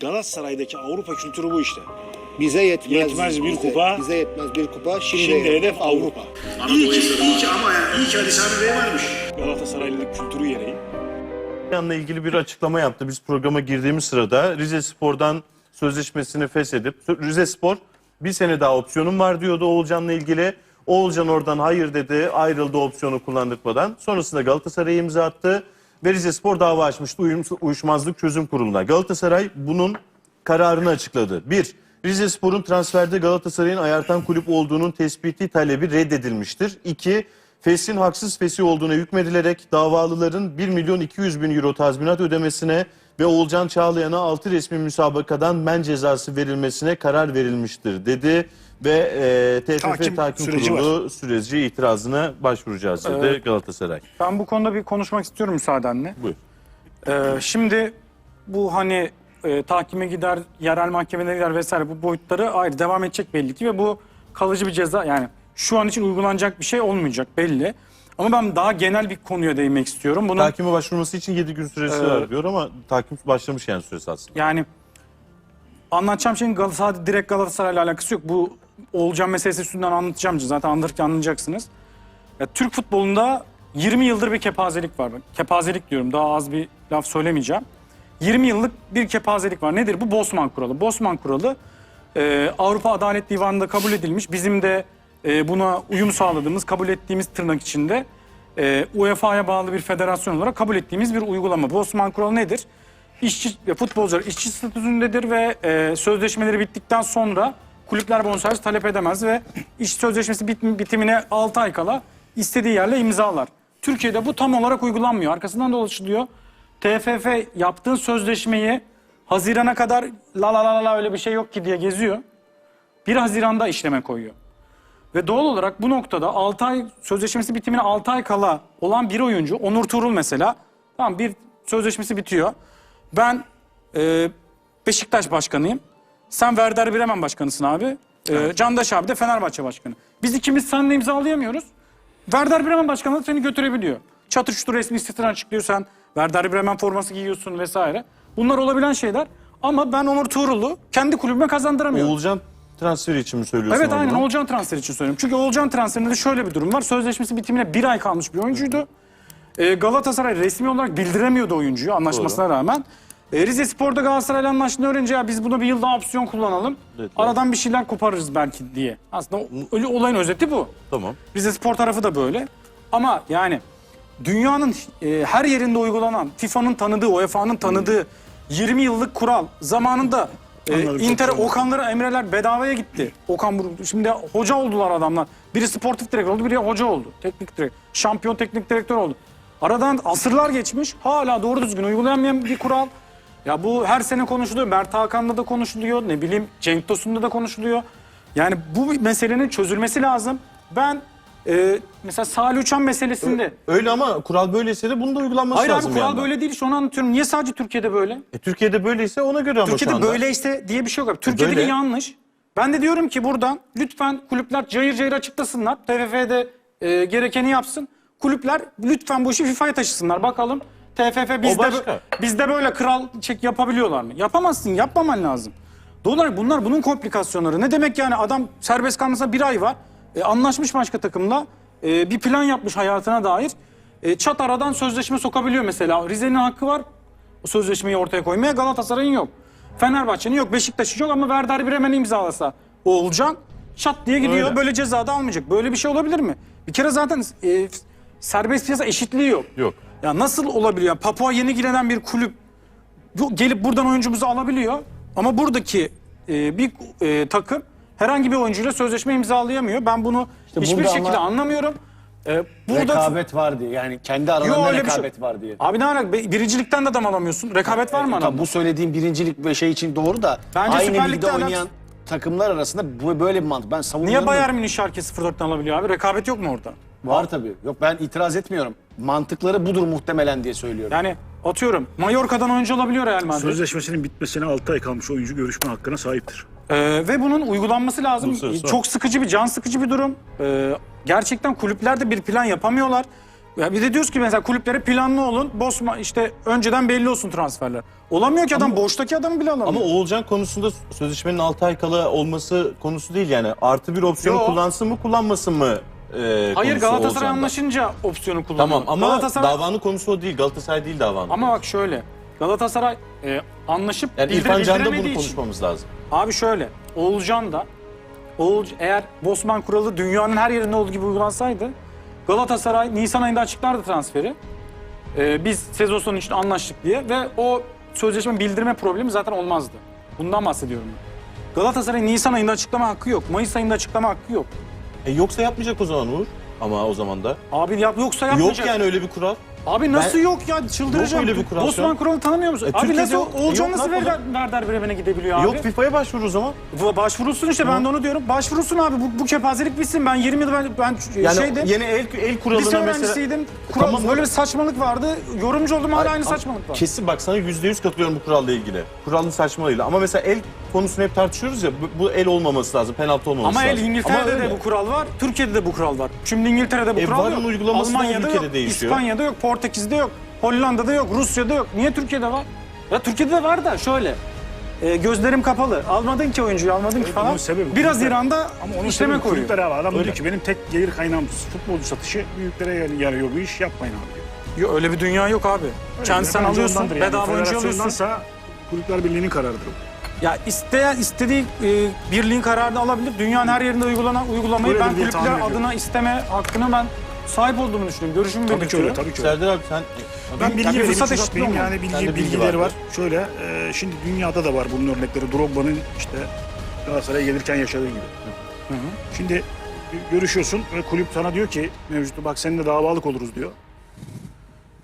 Galatasaray'daki Avrupa kültürü bu işte. Bize yetmez. Yetmez bir bize, kupa. Bize yetmez bir kupa. Şimdi, Şimdi hedef Avrupa. İyi ki, iyi ki ama yani iyi ki Ali Sami Bey varmış. Galatasaraylılık kültürü gereği. Yanla ilgili bir açıklama yaptı. Biz programa girdiğimiz sırada Rize Spor'dan sözleşmesini feshedip Rize Spor bir sene daha opsiyonum var diyordu Oğulcan'la ilgili. Oğulcan oradan hayır dedi ayrıldı opsiyonu kullandırmadan. Sonrasında Galatasaray'a imza attı ve Rize Spor dava açmıştı uyuşmazlık çözüm kuruluna. Galatasaray bunun kararını açıkladı. Bir, Rize Spor'un transferde Galatasaray'ın ayartan kulüp olduğunun tespiti talebi reddedilmiştir. İki, Fes'in haksız fesi olduğuna hükmedilerek davalıların 1 milyon 200 bin euro tazminat ödemesine ve Oğulcan Çağlayan'a 6 resmi müsabakadan men cezası verilmesine karar verilmiştir dedi. Ve e, TFF Takim Takim, süreci Kurulu süreci itirazına başvuracağız dedi Galatasaray. Ben bu konuda bir konuşmak istiyorum müsaadenle. Buyur. Ee, şimdi bu hani e, tahkime gider, yerel mahkemelere gider vesaire bu boyutları ayrı devam edecek belli ki ve bu kalıcı bir ceza yani şu an için uygulanacak bir şey olmayacak belli. Ama ben daha genel bir konuya değinmek istiyorum. Bunu Takime başvurması için 7 gün süresi Ee, var diyor ama takim başlamış yani süresi aslında. yani anlatacağım şeyin Gal- sadece direkt Galatasaray'la alakası yok. Bu Oğulcan meselesi üstünden anlatacağım. Zaten anlatırken anlayacaksınız. Ya, Türk futbolunda 20 yıldır bir kepazelik var. Kepazelik diyorum daha az bir laf söylemeyeceğim. 20 yıllık bir kepazelik var. Nedir bu? Bosman kuralı. Bosman kuralı e, Avrupa Adalet Divanı'nda kabul edilmiş. Bizim de e, buna uyum sağladığımız, kabul ettiğimiz tırnak içinde e, UEFA'ya bağlı bir federasyon olarak kabul ettiğimiz bir uygulama. Bosman kuralı nedir? İşçi, ya futbolcular işçi statüsündedir ve e, sözleşmeleri bittikten sonra kulüpler bonservis talep edemez ve iş sözleşmesi bit, bitimine 6 ay kala istediği yerle imzalar. Türkiye'de bu tam olarak uygulanmıyor. Arkasından dolaşılıyor. TFF yaptığın sözleşmeyi Haziran'a kadar la la la la öyle bir şey yok ki diye geziyor. 1 Haziran'da işleme koyuyor. Ve doğal olarak bu noktada 6 ay sözleşmesi bitimine 6 ay kala olan bir oyuncu Onur Tuğrul mesela tamam bir sözleşmesi bitiyor. Ben e, Beşiktaş başkanıyım. Sen Werder Bremen başkanısın abi. E, Candaş abi de Fenerbahçe başkanı. Biz ikimiz seninle imzalayamıyoruz. Werder Bremen başkanı seni götürebiliyor. Çatır çutur resmi istihdam açıklıyor sen. Werder Bremen forması giyiyorsun vesaire. Bunlar olabilen şeyler. Ama ben Onur Tuğrul'u kendi kulübüme kazandıramıyorum. Oğulcan transferi için mi söylüyorsun? Evet aynen Oğulcan transferi için söylüyorum. Çünkü Oğulcan transferinde de şöyle bir durum var. Sözleşmesi bitimine bir ay kalmış bir oyuncuydu. Ee, Galatasaray resmi olarak bildiremiyordu oyuncuyu anlaşmasına rağmen. Ee, Rize Spor'da Galatasaray'la anlaştığını öğrenince ya biz buna bir yıl daha opsiyon kullanalım. Evet, Aradan bir şeyler koparırız belki diye. Aslında o- öyle olayın özeti bu. Tamam. Rize Spor tarafı da böyle. Ama yani dünyanın e, her yerinde uygulanan, FIFA'nın tanıdığı, UEFA'nın tanıdığı 20 yıllık kural zamanında e, Anladım, çok Inter güzel. Okanları Emreler bedavaya gitti. Okan Buruk şimdi hoca oldular adamlar. Biri sportif direktör oldu, biri hoca oldu. Teknik direktör, şampiyon teknik direktör oldu. Aradan asırlar geçmiş. Hala doğru düzgün uygulanmayan bir kural. Ya bu her sene konuşuluyor. Mert Hakan'da da konuşuluyor. Ne bileyim Cenk Tosun'da da konuşuluyor. Yani bu meselenin çözülmesi lazım. Ben e, mesela Salih Uçan meselesinde... Öyle ama kural böyleyse de bunun da uygulanması Hayır abi lazım. kural yandan. böyle değil. Şu an anlatıyorum. Niye sadece Türkiye'de böyle? E, Türkiye'de böyleyse ona göre ama şu Türkiye'de anda. böyleyse diye bir şey yok abi. Türkiye'deki Böyle. yanlış. Ben de diyorum ki buradan lütfen kulüpler cayır cayır açıklasınlar. TFF'de e, gerekeni yapsın. Kulüpler lütfen bu işi FIFA'ya taşısınlar. Bakalım TFF bizde, başka. bizde böyle kral çek yapabiliyorlar mı? Yapamazsın, yapmaman lazım. Olarak bunlar bunun komplikasyonları. Ne demek yani adam serbest kalmasına bir ay var. E, anlaşmış başka takımla. E, bir plan yapmış hayatına dair. E, çat aradan sözleşme sokabiliyor mesela. Rize'nin hakkı var o sözleşmeyi ortaya koymaya. Galatasaray'ın yok. Fenerbahçe'nin yok. Beşiktaş'ın yok ama Werder Bremen'i imzalasa o olacak. Çat diye gidiyor. Öyle. Böyle ceza da almayacak. Böyle bir şey olabilir mi? Bir kere zaten e, serbest piyasa eşitliği yok. Yok. Ya nasıl olabiliyor? Papua Yeni Gine'den bir kulüp bu, gelip buradan oyuncumuzu alabiliyor. Ama buradaki e, bir e, takım herhangi bir oyuncuyla sözleşme imzalayamıyor. Ben bunu hiçbir burada şekilde ama- anlamıyorum. E, burada rekabet var diye. Yani kendi Yo, aralarında öyle bir şey- rekabet var diye. Abi ne alaka? Be- Birincilikten de adam alamıyorsun. Rekabet var mı Tabii arada? bu söylediğim birincilik ve şey için doğru da Bence aynı Süper ligde Lig'de oynayan takımlar arasında bu böyle bir mantık. Ben savunuyorum. Niye Bayern Münih şarkı 0-4'ten alabiliyor abi? Rekabet yok mu orada? Var tabii. Yok ben itiraz etmiyorum. Mantıkları budur muhtemelen diye söylüyorum. Yani atıyorum Mallorca'dan oyuncu olabiliyor Real Madrid. Sözleşmesinin bitmesine 6 ay kalmış oyuncu görüşme hakkına sahiptir. Ee, ve bunun uygulanması lazım. Uluslararası. Çok sıkıcı bir, can sıkıcı bir durum. Ee, gerçekten kulüpler de bir plan yapamıyorlar. Ya bir de diyoruz ki mesela kulüplere planlı olun. Bosma işte önceden belli olsun transferler. Olamıyor ki adam boştaki adamı bile alamıyor. Ama Oğulcan konusunda sözleşmenin 6 ay kala olması konusu değil yani. Artı bir opsiyonu Yo. kullansın mı kullanmasın mı e, Hayır konusu Galatasaray Oğulcan'da. anlaşınca opsiyonu kullanıyor. Tamam ama Galatasaray... davanın konusu o değil. Galatasaray değil davanın. Ama bak şöyle. Galatasaray e, anlaşıp yani bildir- İrfan Can'da bunu için- konuşmamız lazım. Abi şöyle. Oğulcan da Oğul, eğer Bosman kuralı dünyanın her yerinde olduğu gibi uygulansaydı Galatasaray Nisan ayında açıklardı transferi. Ee, biz sezon sonu için anlaştık diye ve o sözleşme bildirme problemi zaten olmazdı. Bundan bahsediyorum. Galatasaray Nisan ayında açıklama hakkı yok. Mayıs ayında açıklama hakkı yok. E, yoksa yapmayacak o zaman Uğur. Ama o zaman da. Abi yap yoksa yapmayacak. Yok yani öyle bir kural. Abi nasıl Ben- yok ya çıldıracağım. Yok öyle bir kural şu Bosman an. kuralı tanımıyor musun? E, abi Türkiye'de nasıl yok. Oğulcan Yok nasıl o Werder, Werder Bremen'e gidebiliyor abi? Yok FIFA'ya başvur o zaman. Bu Başvurulsun işte ben de onu diyorum. Başvurulsun abi bu, bu kepazelik bitsin. Ben 20 yıl ben, ben Yani şeydim. yeni el, el Lise kuralına mesela... öğrencisiydim. Kural, Tamam. böyle bir saçmalık vardı. Yorumcu oldum hala aynı Ama saçmalık var. Kesin bak sana yüzde yüz katılıyorum bu kuralla ilgili. Kuralın saçmalığıyla. Ama mesela el konusunu hep tartışıyoruz ya. Bu, bu el olmaması lazım. Penaltı olmaması Ama el lazım. İngiltere'de öyle. de bu kural var. Türkiye'de de bu kural var. Şimdi İngiltere'de bu E, kural VAR'ın yok. uygulaması da Almanya'da ülkede yok. değişiyor. İspanya'da yok. Portekiz'de yok. Hollanda'da yok. Rusya'da yok. Niye Türkiye'de var? Ya Türkiye'de de var da şöyle. e, gözlerim kapalı. Almadın ki oyuncuyu almadın ki falan. sebebi Biraz kulüpler. İran'da Ama onun işleme sebebi koyuyor. kulüpler abi. Adam diyor ki benim tek gelir kaynağım futbolcu satışı. Büyüklere yar- yarıyor bu iş yapmayın abi diyor. Yok, öyle bir dünya yok abi. Kendi sen alıyorsun, bedava oyuncu alıyorsun. Federasyondansa Kulüpler Birliği'nin kararıdır o. Ya isteyen istediği e, birliğin kararını alabilir. Dünyanın her yerinde uygulanan uygulamayı Böyle ben diye tahmin kulüpler ediyorum. adına isteme hakkını ben sahip olduğumu düşünüyorum. Görüşümü Tabii ki öyle, belirtiyorum. tabii ki öyle. Serdar abi sen... Ben bilgi vereyim, fırsat eşitliği. Yani bilgi, bilgi bilgileri var. var. Şöyle, e, şimdi dünyada da var bunun örnekleri. Drogba'nın işte Galatasaray'a gelirken yaşadığı gibi. Şimdi görüşüyorsun ve kulüp sana diyor ki mevcutu bak seninle davalık oluruz diyor.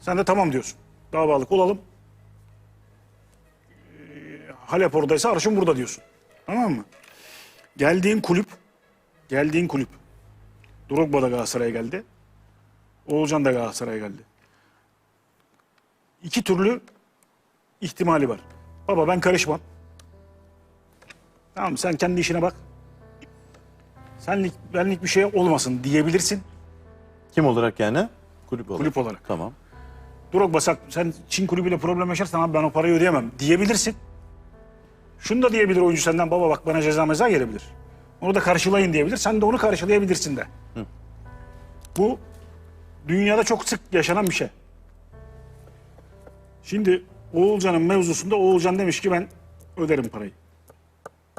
Sen de tamam diyorsun. Davalık olalım. E, Halep oradaysa arşın burada diyorsun. Tamam mı? Geldiğin kulüp, geldiğin kulüp. Drogba da Galatasaray'a geldi. Oğulcan da Galatasaray'a geldi. İki türlü ihtimali var. Baba ben karışmam. Tamam sen kendi işine bak. Senlik benlik bir şey olmasın diyebilirsin Kim olarak yani? Kulüp olarak. kulüp olarak. Tamam. Drogba sen Çin kulübüyle problem yaşarsan abi ben o parayı ödeyemem diyebilirsin. Şunu da diyebilir oyuncu senden baba bak bana ceza meza gelebilir. Onu da karşılayın diyebilir. Sen de onu karşılayabilirsin de. Bu dünyada çok sık yaşanan bir şey. Şimdi Oğulcan'ın mevzusunda Oğulcan demiş ki ben öderim parayı.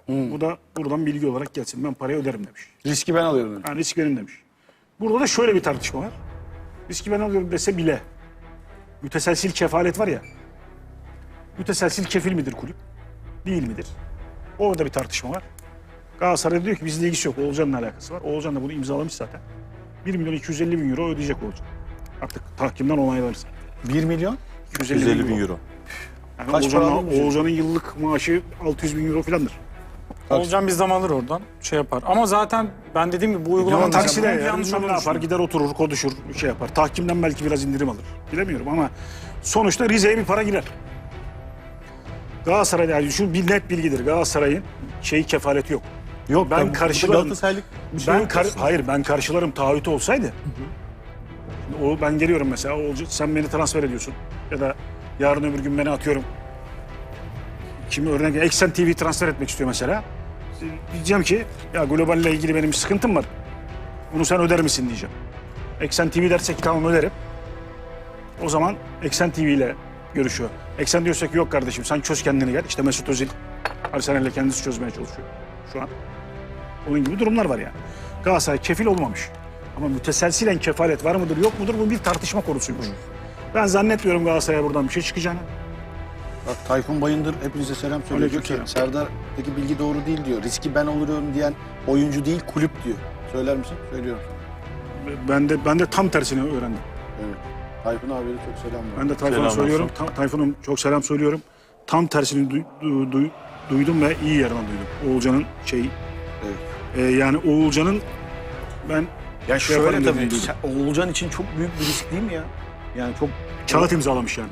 Bu da buradan bilgi olarak gelsin. Ben parayı öderim demiş. Riski ben alıyorum. dedim. Yani risk benim demiş. Burada da şöyle bir tartışma var. Riski ben alıyorum dese bile müteselsil kefalet var ya. Müteselsil kefil midir kulüp? Değil midir? Orada bir tartışma var. Galatasaray diyor ki bizle ilgisi yok. Oğulcan'la alakası var. Oğulcan da bunu imzalamış zaten. 1 milyon 250 bin euro ödeyecek Oğulcan. Artık tahkimden onaylanırsa. 1 milyon? 250, 150 bin euro. Yani Kaç? Oğulcan'ın yıllık maaşı 600 bin euro filandır. Olcan bir zaman alır oradan. Şey yapar. Ama zaten ben dediğim gibi bu Ama uygulama takside yanlış ya, yanlış ne olduğunu yapar? Gider oturur, konuşur, bir şey yapar. Tahkimden belki biraz indirim alır. Bilemiyorum ama sonuçta Rize'ye bir para girer. Galatasaray'da yani şu bir net bilgidir. Galatasaray'ın şeyi kefaleti yok. Yok Ben karşılarım. Bir şey ben yok kar- aslında. hayır ben karşılarım taahhütü olsaydı. Şimdi O ben geliyorum mesela Oğulcu, sen beni transfer ediyorsun ya da yarın öbür gün beni atıyorum. Kimi örnek Eksen TV transfer etmek istiyor mesela. Diyeceğim ki ya globalle ilgili benim bir sıkıntım var. Bunu sen öder misin diyeceğim. Eksen TV derse ki tamam öderim. O zaman Eksen TV ile görüşüyor. Eksen diyorsa ki yok kardeşim sen çöz kendini gel. İşte Mesut Özil Arsenal'le kendisi çözmeye çalışıyor şu an. Onun gibi durumlar var yani. Galatasaray kefil olmamış. Ama müteselsilen kefalet var mıdır yok mudur bu bir tartışma konusuymuş. Ben zannetmiyorum Galatasaray'a buradan bir şey çıkacağını. Bak Tayfun Bayındır hepinize selam söylüyor. Diyor ki Aleykümselam. Serdar'daki bilgi doğru değil diyor. Riski ben oluyorum diyen oyuncu değil kulüp diyor. Söyler misin? Söylüyorum. Ben de ben de tam tersini öğrendim. Evet. Tayfun abiye de çok selam var. Ben de Tayfun'a Selam söylüyorum. Ta- Tayfun'um çok selam söylüyorum. Tam tersini duy- du- du- duydum ve iyi yerden duydum. Oğulcan'ın şeyi. Evet. e, yani Oğulcan'ın ben Ya şey şöyle tabii. duydum. sen- Oğulcan için çok büyük bir risk değil mi ya? Yani çok kağıt imzalamış yani.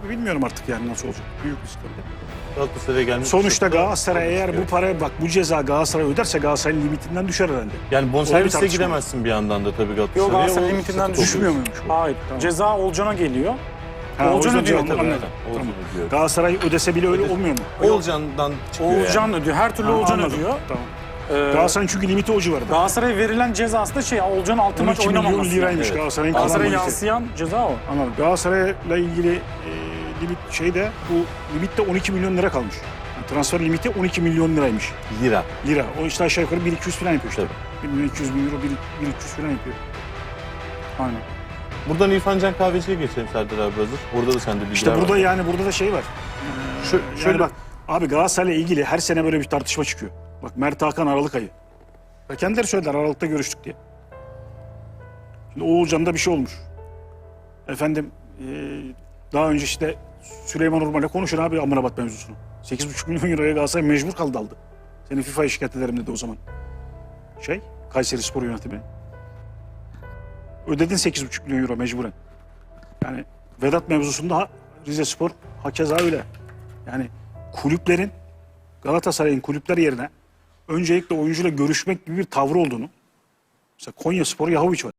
Abi bilmiyorum artık yani nasıl olacak. Büyük risk tabii. Galatasaray'a gelmiş. Sonuçta çok da- Galatasaray eğer bu parayı bak bu ceza Galatasaray öderse Galatasaray'ın limitinden düşer herhalde. Yani bonservisle tartışma. gidemezsin bir yandan da tabii Yok Galatasaray'a. Galatasaray O limitinden düşmüyor oluyor. muymuş? Hayır. Ceza Olcan'a geliyor. Ha, Olcan ödüyor, cevap- anladım. Olcan Tamam. Galatasaray ödese bile öyle olmuyor mu? Oğulcan'dan çıkıyor Oğulcan yani. ödüyor. Her türlü Ha, Olcan anladım. ödüyor. Tamam. Ee, Galatasaray'ın çünkü limiti o civarda. Galatasaray'a verilen ceza aslında şey Olcan'ın altı maç 12 milyon oynamaması. liraymış Evet. Galatasaray'ın kalan Galatasaray'a limiti. yansıyan ceza o. Anladım. Galatasaray'la ilgili e, limit şeyde bu limitte 12 milyon lira kalmış. Yani transfer limiti 12 milyon liraymış. Lira. Lira. O işte aşağı yukarı 1200 falan yapıyor işte. 1 milyon 200 bin euro 1 1300 falan yapıyor. Aynen. Buradan İrfan Can Kahveci'ye geçelim Serdar abi hazır. Orada da sende bilgiler İşte burada var. yani burada da şey var. Şu, şöyle bak abi Galatasaray'la ilgili her sene böyle bir tartışma çıkıyor. Bak Mert Hakan Aralık ayı. Ya kendileri söylediler Aralık'ta görüştük diye. Şimdi Oğulcan'da bir şey olmuş. Efendim eee, daha önce işte Süleyman Urman'la konuşun abi Amrabat mevzusunu. 8,5 milyon euroya Galatasaray mecbur kaldı aldı. Seni FIFA'ya şikayet ederim dedi o zaman. Şey Kayseri Spor Yönetimi. Ödedin 8,5 milyon euro mecburen. Yani Vedat mevzusunda Rize Spor hakeza öyle. Yani kulüplerin Galatasaray'ın kulüpler yerine öncelikle oyuncuyla görüşmek gibi bir tavrı olduğunu. Mesela Konya Spor Yahoviç var.